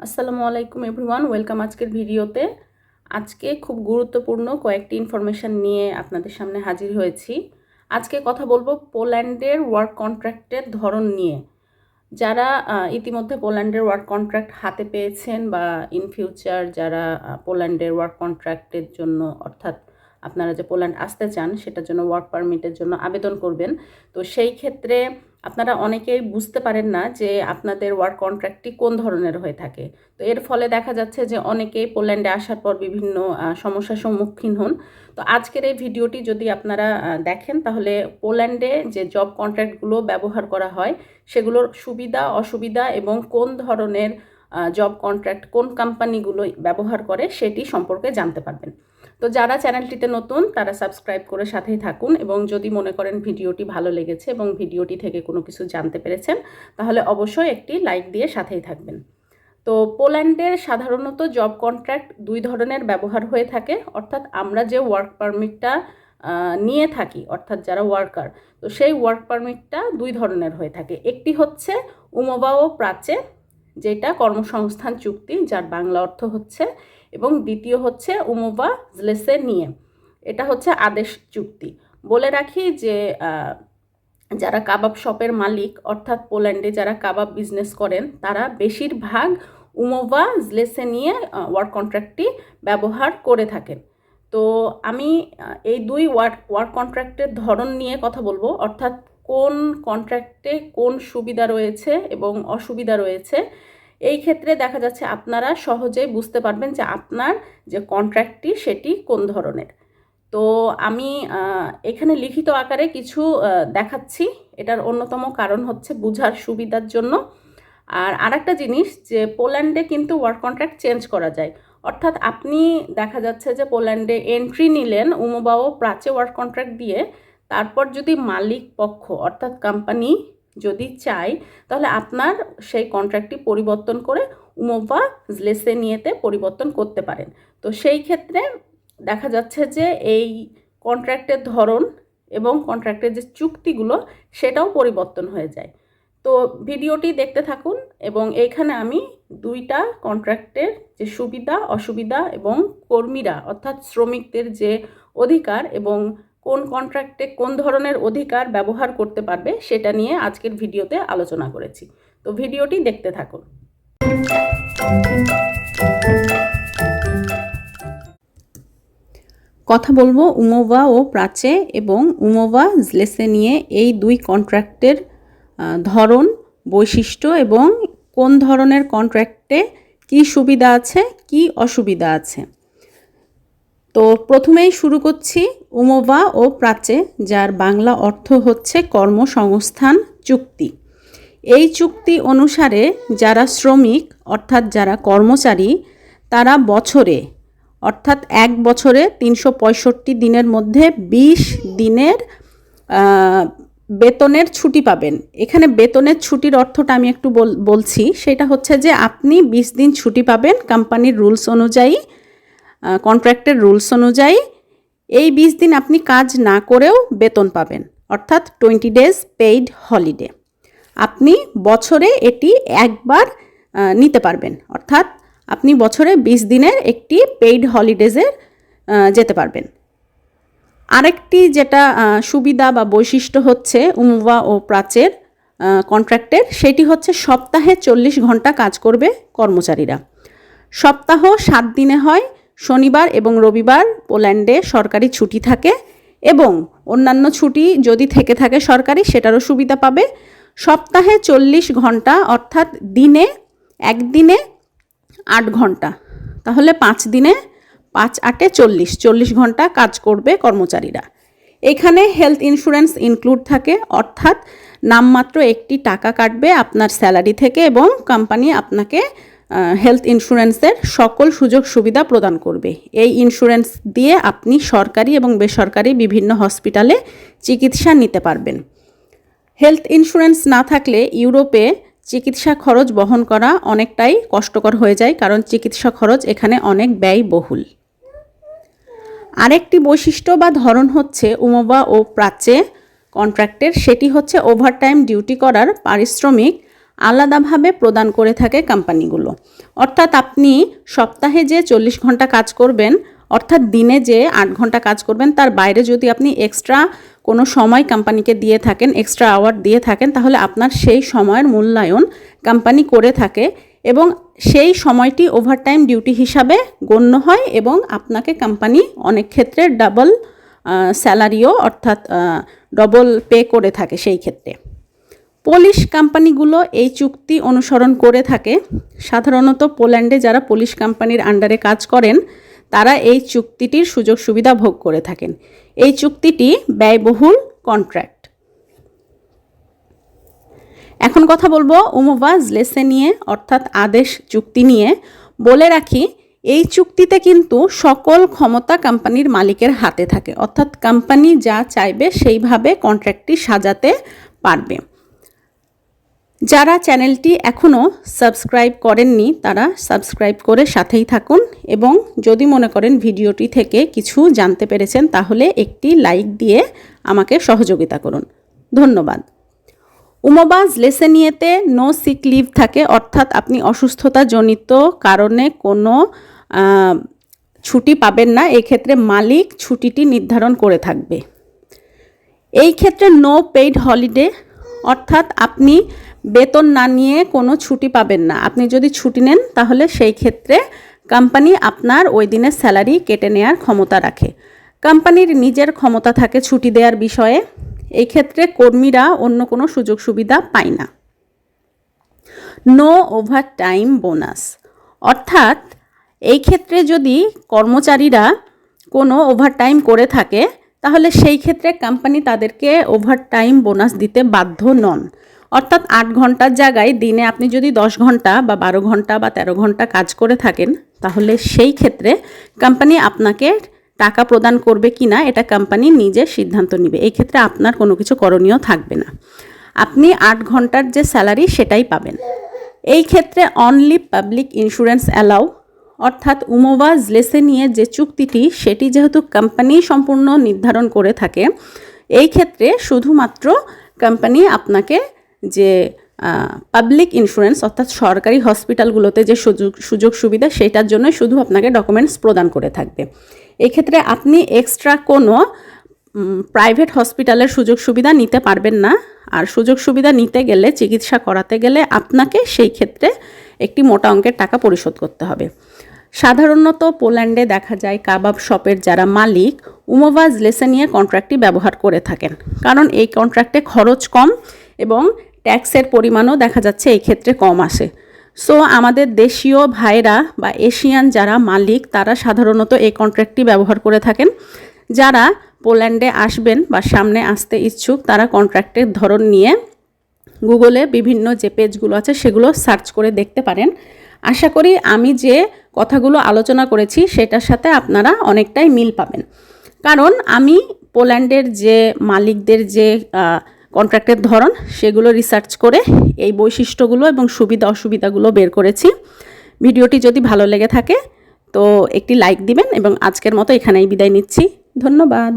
আসসালামু আলাইকুম everyone, welcome আজকের ভিডিওতে। আজকে খুব গুরুত্বপূর্ণ কয়েকটি ইনফরমেশান নিয়ে আপনাদের সামনে হাজির হয়েছি। আজকে কথা বলব পোল্যান্ডের ওয়ার্ক কন্ট্রাক্টের ধরন নিয়ে। যারা ইতিমধ্যে পোল্যান্ডের ওয়ার্ক কন্ট্রাক্ট হাতে পেয়েছেন বা ইন ফিউচার যারা পোল্যান্ডের ওয়ার্ক কন্ট্রাক্টের জন্য অর্থাৎ আপনারা যে পোল্যান্ড আসতে চান, সেটার জন্য ওয়ার্ক পারমিটের জন্য আবেদন করবেন। তো সেই ক্ষেত্রে আপনারা অনেকেই বুঝতে পারেন না যে আপনাদের ওয়ার্ক কন্ট্রাক্টটি কোন ধরনের হয়ে থাকে। তো এর ফলে দেখা যাচ্ছে যে অনেকেই পোল্যান্ডে আসার পর বিভিন্ন সমস্যার সম্মুখীন হন। তো আজকের এই ভিডিওটি যদি আপনারা দেখেন, তাহলে পোল্যান্ডে যে জব কন্ট্রাক্টগুলো ব্যবহার করা হয়, সেগুলোর সুবিধা, অসুবিধা এবং কোন ধরনের জব কন্ট্রাক্ট কোন কোম্পানিগুলো ব্যবহার করে, সেটি সম্পর্কে জানতে পারবেন। তো যারা চ্যানেলটিতে নতুন, তারা সাবস্ক্রাইব করে সাথেই থাকুন এবং যদি মনে করেন ভিডিওটি ভালো লেগেছে এবং ভিডিওটি থেকে কোনো কিছু জানতে পেরেছেন, তাহলে অবশ্যই একটি লাইক দিয়ে সাথেই থাকবেন। তো পোল্যান্ডের সাধারণত জব কন্ট্রাক্ট দুই ধরনের ব্যবহার হয়ে থাকে, অর্থাৎ আমরা যে ওয়ার্ক পারমিটটা নিয়ে থাকি, অর্থাৎ যারা ওয়ার্কার, তো সেই ওয়ার্ক পারমিটটা দুই ধরনের হয়ে থাকে। একটি হচ্ছে উমবা ও প্রাচে যেটা কর্মসংস্থান চুক্তি, যার বাংলা অর্থ হচ্ছে এবং দ্বিতীয় হচ্ছে উমোবা জলেসে নিয়ে। এটা হচ্ছে আদেশ চুক্তি। বলে রাখি যে যারা কাবাব শপের মালিক, অর্থাৎ পোল্যান্ডে যারা কাবাব বিজনেস করেন, তারা বেশিরভাগ উমোভা জলেসে নিয়ে ওয়ার্ক কন্ট্রাক্টটি ব্যবহার করে থাকেন। তো আমি এই দুই ওয়ার্ক ওয়ার্ক কন্ট্রাক্টের ধরন নিয়ে কথা বলব। অর্থাৎ কোন কন্ট্রাক্টে কোন সুবিধা রয়েছে এবং অসুবিধা রয়েছে এই ক্ষেত্রে দেখা যাচ্ছে আপনারা সহজেই বুঝতে পারবেন যে আপনার যে কন্ট্রাক্টটি সেটি কোন ধরনের। তো আমি এখানে লিখিত আকারে কিছু দেখাচ্ছি। এটার অন্যতম কারণ হচ্ছে বুঝার সুবিধার জন্য। আর আরেকটা জিনিস যে পোল্যান্ডে কিন্তু ওয়ার্ক কন্ট্রাক্ট চেঞ্জ করা যায়। অর্থাৎ আপনি দেখা যাচ্ছে যে পোল্যান্ডে এন্ট্রি নিলেন, উমোবাও প্রাচে ওয়ার্ক কন্ট্রাক্ট দিয়ে, তারপর যদি মালিক পক্ষ অর্থাৎ কোম্পানি যদি চাই, তাহলে আপনার সেই কন্ট্রাক্টটি পরিবর্তন করে উমোভা জলেসে নিয়েতে পরিবর্তন করতে পারেন। তো সেই ক্ষেত্রে দেখা যাচ্ছে যে এই কন্ট্রাক্টের ধরন এবং কন্ট্রাক্টের যে চুক্তিগুলো, সেটাও পরিবর্তন হয়ে যায়। তো ভিডিওটি দেখতে থাকুন এবং এইখানে আমি দুইটা কন্ট্রাক্টের যে সুবিধা, অসুবিধা এবং কর্মীরা, অর্থাৎ শ্রমিকদের যে অধিকার এবং কোন কন্ট্রাক্টে কোন ধরনের অধিকার ব্যবহার করতে পারবে সেটা নিয়ে আজকের ভিডিওতে আলোচনা করেছি। তো ভিডিওটি দেখতে থাকুন। কথা বলব উমোভা ও প্রাচে এবং উমোভা জলেসে নিয়ে এই দুই কন্ট্রাক্টের ধরন, বৈশিষ্ট্য এবং কোন ধরনের কন্ট্রাক্টে কি সুবিধা আছে, কি অসুবিধা আছে। তো প্রথমেই শুরু করছি উমোভা ও প্রাচে যার বাংলা অর্থ হচ্ছে কর্মসংস্থান, চুক্তি। এই চুক্তি অনুসারে যারা শ্রমিক, অর্থাৎ যারা কর্মচারী, তারা বছরে, অর্থাৎ এক বছরে তিনশো পঁয়ষট্টি দিনের মধ্যে বিশ দিনের বেতনের ছুটি পাবেন। এখানে বেতনের ছুটির অর্থটা আমি একটু বল- বলছি। সেটা হচ্ছে যে আপনি বিশ দিন ছুটি পাবেন কোম্পানির রুলস অনুযায়ী। কন্ট্রাক্টের রুলস অনুযায়ী এই বিশ দিন আপনি কাজ না করেও বেতন পাবেন। অর্থাৎ টোয়েন্টি ডেজ পেইড হলিডে আপনি বছরে এটি একবার নিতে পারবেন। অর্থাৎ আপনি বছরে বিশ দিনের একটি পেইড হলিডেজে যেতে পারবেন। আরেকটি যেটা সুবিধা বা বৈশিষ্ট্য হচ্ছে উমুবা ও প্রাচের কন্ট্রাক্টের সেটি হচ্ছে সপ্তাহে চল্লিশ ঘণ্টা কাজ করবে কর্মচারীরা। সপ্তাহ সাত দিনে হয় শনিবার এবং রবিবার পোল্যান্ডে সরকারি ছুটি থাকে এবং অন্যান্য ছুটি যদি থেকে থাকে সরকারি, সেটারও সুবিধা পাবে। সপ্তাহে চল্লিশ ঘণ্টা, অর্থাৎ দিনে একদিনে আট ঘণ্টা। তাহলে পাঁচ দিনে পাঁচ আটে চল্লিশ। চল্লিশ ঘণ্টা কাজ করবে কর্মচারীরা। এখানে হেলথ ইন্স্যুরেন্স ইনক্লুড থাকে, অর্থাৎ নামমাত্র একটি টাকা কাটবে আপনার স্যালারি থেকে এবং কোম্পানি আপনাকে হেলথ ইন্স্যুরেন্সের সকল সুযোগ সুবিধা প্রদান করবে। এই ইন্স্যুরেন্স দিয়ে আপনি সরকারি এবং বেসরকারি বিভিন্ন হসপিটালে চিকিৎসা নিতে পারবেন। হেলথ ইন্স্যুরেন্স না থাকলে ইউরোপে চিকিৎসা খরচ বহন করা অনেকটাই কষ্টকর হয়ে যায়, কারণ চিকিৎসা খরচ এখানে অনেক ব্যয়বহুল। আরেকটি বৈশিষ্ট্য বা ধরন হচ্ছে উমবা ও প্রাচ্যে কন্ট্রাক্টের সেটি হচ্ছে ওভারটাইম ডিউটি করার পারিশ্রমিক আলাদাভাবে প্রদান করে থাকে কোম্পানিগুলো। অর্থাৎ আপনি সপ্তাহে যে চল্লিশ ঘণ্টা কাজ করবেন, অর্থাৎ দিনে যে আট ঘণ্টা কাজ করবেন, তার বাইরে যদি আপনি এক্সট্রা কোনো সময় কোম্পানিকে দিয়ে থাকেন, এক্সট্রা আওয়ার দিয়ে থাকেন, তাহলে আপনার সেই সময়ের মূল্যায়ন কোম্পানি করে থাকে এবং সেই সময়টি ওভারটাইম ডিউটি হিসাবে গণ্য হয় এবং আপনাকে কোম্পানি অনেক ক্ষেত্রে ডাবল স্যালারিও অর্থাৎ ডবল পে করে থাকে সেই ক্ষেত্রে। পুলিশ কোম্পানিগুলো এই চুক্তি অনুসরণ করে থাকে। সাধারণত পোল্যান্ডে যারা পুলিশ কোম্পানির আন্ডারে কাজ করেন, তারা এই চুক্তিটির সুযোগ সুবিধা ভোগ করে থাকেন। এই চুক্তিটি ব্যয়বহুল কন্ট্রাক্ট। এখন কথা বলব উমোভাজ লেসে নিয়ে, অর্থাৎ আদেশ চুক্তি নিয়ে। বলে রাখি, এই চুক্তিতে কিন্তু সকল ক্ষমতা কোম্পানির মালিকের হাতে থাকে। অর্থাৎ কোম্পানি যা চাইবে সেইভাবে কন্ট্রাক্টটি সাজাতে পারবে। যারা চ্যানেলটি এখনও সাবস্ক্রাইব করেননি, তারা সাবস্ক্রাইব করে সাথেই থাকুন এবং যদি মনে করেন ভিডিওটি থেকে কিছু জানতে পেরেছেন, তাহলে একটি লাইক দিয়ে আমাকে সহযোগিতা করুন। ধন্যবাদ। উমবাজ লেসেনিয়েতে নো সিক লিভ থাকে, অর্থাৎ আপনি অসুস্থতাজনিত কারণে কোনো ছুটি পাবেন না, এক্ষেত্রে মালিক ছুটিটি নির্ধারণ করে থাকবে। এই ক্ষেত্রে নো পেইড হলিডে অর্থাৎ আপনি বেতন না নিয়ে কোনো ছুটি পাবেন না। আপনি যদি ছুটি নেন, তাহলে সেই ক্ষেত্রে কোম্পানি আপনার ওই দিনের স্যালারি কেটে নেওয়ার ক্ষমতা রাখে। কোম্পানির নিজের ক্ষমতা থাকে ছুটি দেওয়ার বিষয়ে। এই ক্ষেত্রে কর্মীরা অন্য কোনো সুযোগ সুবিধা পায় না। No overtime bonus. অর্থাৎ এই ক্ষেত্রে যদি কর্মচারীরা কোনো ওভারটাইম করে থাকে তাহলে সেই ক্ষেত্রে কোম্পানি তাদেরকে ওভারটাইম বোনাস দিতে বাধ্য নন। অর্থাৎ আট ঘণ্টার জায়গায় দিনে আপনি যদি দশ ঘণ্টা বা বারো ঘণ্টা বা তেরো ঘণ্টা কাজ করে থাকেন, তাহলে সেই ক্ষেত্রে কোম্পানি আপনাকে টাকা প্রদান করবে কি না এটা কোম্পানি নিজে সিদ্ধান্ত নেবে। এই ক্ষেত্রে আপনার কোনো কিছু করণীয় থাকবে না। আপনি আট ঘণ্টার যে স্যালারি সেটাই পাবেন। এই ক্ষেত্রে অনলি পাবলিক ইন্স্যুরেন্স অ্যালাউ অর্থাৎ উমোভাজ লেসে নিয়ে যে চুক্তিটি, সেটি যেহেতু কোম্পানি সম্পূর্ণ নির্ধারণ করে থাকে, এই ক্ষেত্রে শুধুমাত্র কোম্পানি আপনাকে যে পাবলিক ইন্স্যুরেন্স অর্থাৎ সরকারি হসপিটালগুলোতে যে সুযোগ সুযোগ সুবিধা, সেটার জন্য শুধু আপনাকে ডকুমেন্টস প্রদান করে থাকবে। এক্ষেত্রে আপনি এক্সট্রা কোনো প্রাইভেট হসপিটালের সুযোগ সুবিধা নিতে পারবেন না। আর সুযোগ সুবিধা নিতে গেলে, চিকিৎসা করাতে গেলে আপনাকে সেই ক্ষেত্রে একটি মোটা অঙ্কের টাকা পরিশোধ করতে হবে। সাধারণত পোল্যান্ডে দেখা যায় কাবাব শপের যারা মালিক উমোভাজ লেসেনিয়া কন্ট্রাক্টটি ব্যবহার করে থাকেন। কারণ এই কন্ট্রাক্টে খরচ কম এবং ট্যাক্সের পরিমাণও দেখা যাচ্ছে এই ক্ষেত্রে কম আসে। সো, আমাদের দেশীয় ভাইরা বা এশিয়ান যারা মালিক, তারা সাধারণত এই কন্ট্রাক্টটি ব্যবহার করে থাকেন। যারা পোল্যান্ডে আসবেন বা সামনে আসতে ইচ্ছুক, তারা কন্ট্রাক্টের ধরন নিয়ে গুগলে বিভিন্ন যে পেজগুলো আছে, সেগুলো সার্চ করে দেখতে পারেন। আশা করি আমি যে কথাগুলো আলোচনা করেছি, সেটার সাথে আপনারা অনেকটাই মিল পাবেন। কারণ আমি পোল্যান্ডের যে মালিকদের যে কন্ট্রাক্টের ধরন, সেগুলো রিসার্চ করে এই বৈশিষ্ট্যগুলো এবং সুবিধা অসুবিধাগুলো বের করেছি। ভিডিওটি যদি ভালো লেগে থাকে, তো একটি লাইক দিবেন এবং আজকের মতো এখানেই বিদায় নিচ্ছি। ধন্যবাদ।